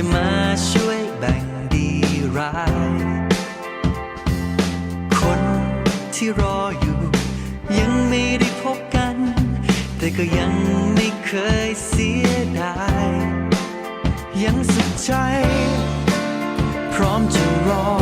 จะมาช่วยแบ่งดีร้าย คนที่รออยู่ ยังไม่ได้พบกัน แต่ก็ยังไม่เคยเสียดาย ยังสุขใจ พร้อมจะรอ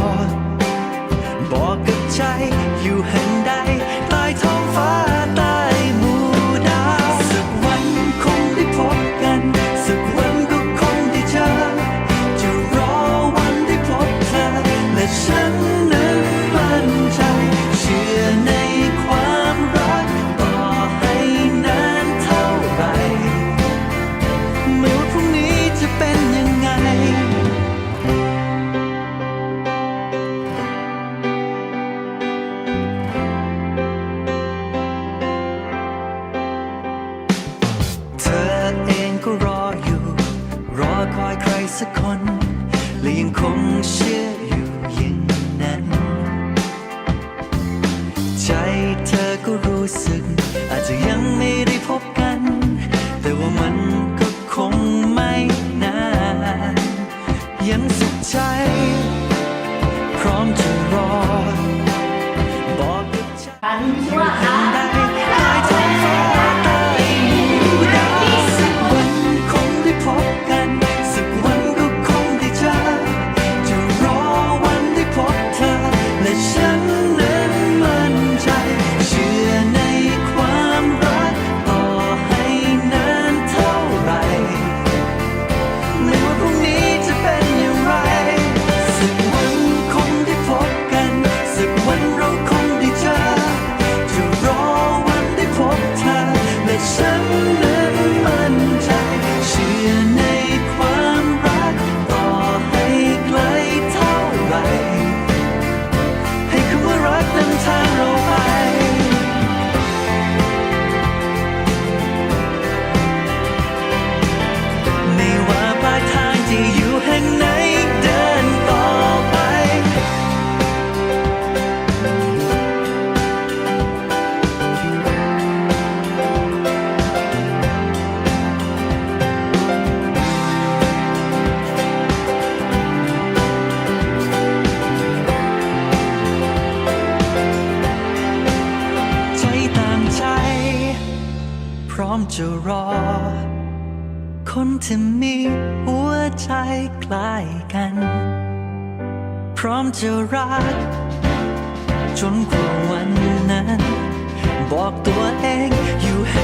สักคน และยังคงเชื่ออยู่อย่างนั้น ใจเธอก็รู้สึก อาจจะยังไม่ได้พบกัน แต่ว่ามันก็คงไม่นาน ยังสุขใจ พร้อมจะรอ จะอยู่แห่งไหนเดินต่อไป ใจตามใจ พร้อมจะรอ คนที่มีหัวใจใกล้กัน พร้อมจะรัก จนกว่าวันนั้น บอกตัวเองอยู่แห่